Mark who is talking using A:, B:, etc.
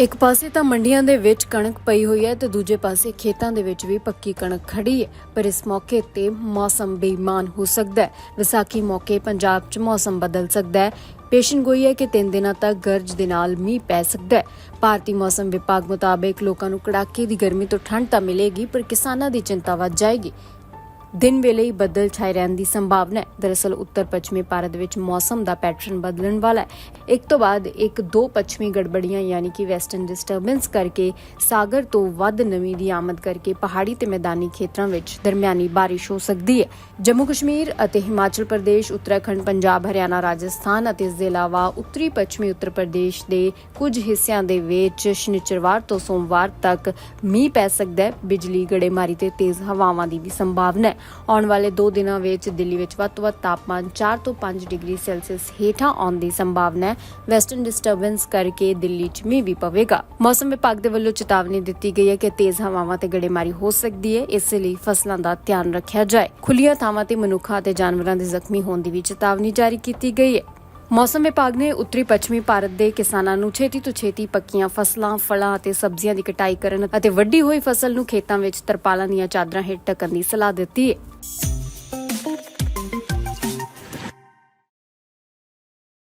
A: ਇੱਕ ਪਾਸੇ ਤਾਂ ਮੰਡੀਆਂ ਦੇ ਵਿੱਚ ਕਣਕ ਪਈ ਹੋਈ ਹੈ ਤੇ ਦੂਜੇ ਪਾਸੇ ਖੇਤਾਂ ਦੇ ਵਿੱਚ ਵੀ ਪੱਕੀ ਕਣਕ ਖੜੀ ਹੈ। ਪਰ ਇਸ ਮੌਕੇ ਤੇ ਮੌਸਮ ਬੇਈਮਾਨ ਹੋ ਸਕਦਾ ਹੈ। ਵਿਸਾਖੀ ਮੌਕੇ ਪੰਜਾਬ 'ਚ ਮੌਸਮ ਬਦਲ ਸਕਦਾ ਹੈ। ਪੇਸ਼ਨ ਗੋਈ ਹੈ ਕਿ ਤਿੰਨ ਦਿਨਾਂ ਤੱਕ ਗਰਜ ਦੇ ਨਾਲ ਮੀਂਹ ਪੈ ਸਕਦਾ ਹੈ। ਭਾਰਤੀ ਮੌਸਮ ਵਿਭਾਗ ਮੁਤਾਬਕ ਲੋਕਾਂ ਨੂੰ ਕੜਾਕੇ ਦੀ ਗਰਮੀ ਤੋਂ ਠੰਡ ਤਾਂ ਮਿਲੇਗੀ, ਪਰ ਕਿਸਾਨਾਂ ਦੀ ਚਿੰਤਾ ਵੱਧ ਜਾਏਗੀ। ਦਿਨ ਵੇਲੇ ਹੀ ਬੱਦਲ ਛਾਏ ਰਹਿਣ ਦੀ ਸੰਭਾਵਨਾ ਹੈ। ਦਰਅਸਲ ਉੱਤਰ ਪੱਛਮੀ ਭਾਰਤ ਵਿੱਚ ਮੌਸਮ ਦਾ ਪੈਟਰਨ ਬਦਲਣ ਵਾਲਾ ਹੈ। ਇੱਕ ਤੋਂ ਬਾਅਦ ਇੱਕ ਦੋ ਪੱਛਮੀ ਗੜਬੜੀਆਂ ਯਾਨੀ ਕਿ ਵੈਸਟਰਨ ਡਿਸਟਰਬੈਂਸ ਕਰਕੇ ਸਾਗਰ ਤੋਂ ਵੱਧ ਨਮੀ ਦੀ ਆਮਦ ਕਰਕੇ ਪਹਾੜੀ ਤੇ ਮੈਦਾਨੀ ਖੇਤਰਾਂ ਵਿੱਚ ਦਰਮਿਆਨੀ ਬਾਰਿਸ਼ ਹੋ ਸਕਦੀ ਹੈ। ਜੰਮੂ ਕਸ਼ਮੀਰ ਅਤੇ ਹਿਮਾਚਲ ਪ੍ਰਦੇਸ਼, ਉੱਤਰਾਖੰਡ, ਪੰਜਾਬ, ਹਰਿਆਣਾ, ਰਾਜਸਥਾਨ ਅਤੇ ਇਸ ਦੇ ਇਲਾਵਾ ਉੱਤਰੀ ਪੱਛਮੀ ਉੱਤਰ ਪ੍ਰਦੇਸ਼ ਦੇ ਕੁਝ ਹਿੱਸਿਆਂ ਦੇ ਵਿੱਚ ਸ਼ਨੀਚਰਵਾਰ ਤੋਂ ਸੋਮਵਾਰ ਤੱਕ ਮੀਂਹ ਪੈ ਸਕਦਾ ਹੈ। ਬਿਜਲੀ, ਗੜੇਮਾਰੀ ਤੇ ਤੇਜ਼ ਹਵਾਵਾਂ ਦੀ ਵੀ ਸੰਭਾਵਨਾ ਹੈ। ਆਉਣ ਵਾਲੇ 2 ਦਿਨਾਂ ਵਿੱਚ ਦਿੱਲੀ ਵਿੱਚ ਵੱਧ ਤੋਂ ਵੱਧ ਤਾਪਮਾਨ 4 ਤੋਂ 5 ਡਿਗਰੀ ਸੈਲਸੀਅਸ ਹੇਠਾਂ ਆਉਣ ਦੀ ਸੰਭਾਵਨਾ ਹੈ। ਵੈਸਟਰਨ ਡਿਸਟਰਬੈਂਸ ਕਰਕੇ ਦਿੱਲੀ 'ਚ ਮੀਂਹ ਵੀ ਪਵੇਗਾ। ਮੌਸਮ ਵਿਭਾਗ ਦੇ ਵੱਲੋਂ ਚੇਤਾਵਨੀ ਦਿੱਤੀ ਗਈ ਹੈ ਕਿ ਤੇਜ਼ ਹਵਾਵਾਂ ਤੇ ਗੜੇਮਾਰੀ ਹੋ ਸਕਦੀ ਹੈ। ਇਸ ਲਈ ਫਸਲਾਂ ਦਾ ਧਿਆਨ ਰੱਖਿਆ ਜਾਏ। ਖੁੱਲੀਆਂ ਥਾਵਾਂ ਤੇ ਮਨੁੱਖਾਂ ਅਤੇ ਜਾਨਵਰਾਂ ਦੇ ਜ਼ਖਮੀ ਹੋਣ ਦੀ ਵੀ ਚੇਤਾਵਨੀ ਜਾਰੀ ਕੀਤੀ ਗਈ ਹੈ। ਮੌਸਮ ਵਿਭਾਗ ਨੇ ਉੱਤਰੀ ਪੱਛਮੀ ਭਾਰਤ ਦੇ ਕਿਸਾਨਾਂ ਨੂੰ ਛੇਤੀ ਤੋਂ ਛੇਤੀ ਪੱਕੀਆਂ ਫਸਲਾਂ, ਫਲਾਂ ਅਤੇ ਸਬਜ਼ੀਆਂ ਦੀ ਕਟਾਈ ਕਰਨ ਅਤੇ ਵੱਡੀ ਹੋਈ ਫਸਲ ਨੂੰ ਖੇਤਾਂ ਵਿੱਚ ਤਰਪਾਲਾਂ ਦੀਆਂ ਚਾਦਰਾਂ ਹੇਠ ਢੱਕਣ ਦੀ ਸਲਾਹ ਦਿੱਤੀ ਹੈ।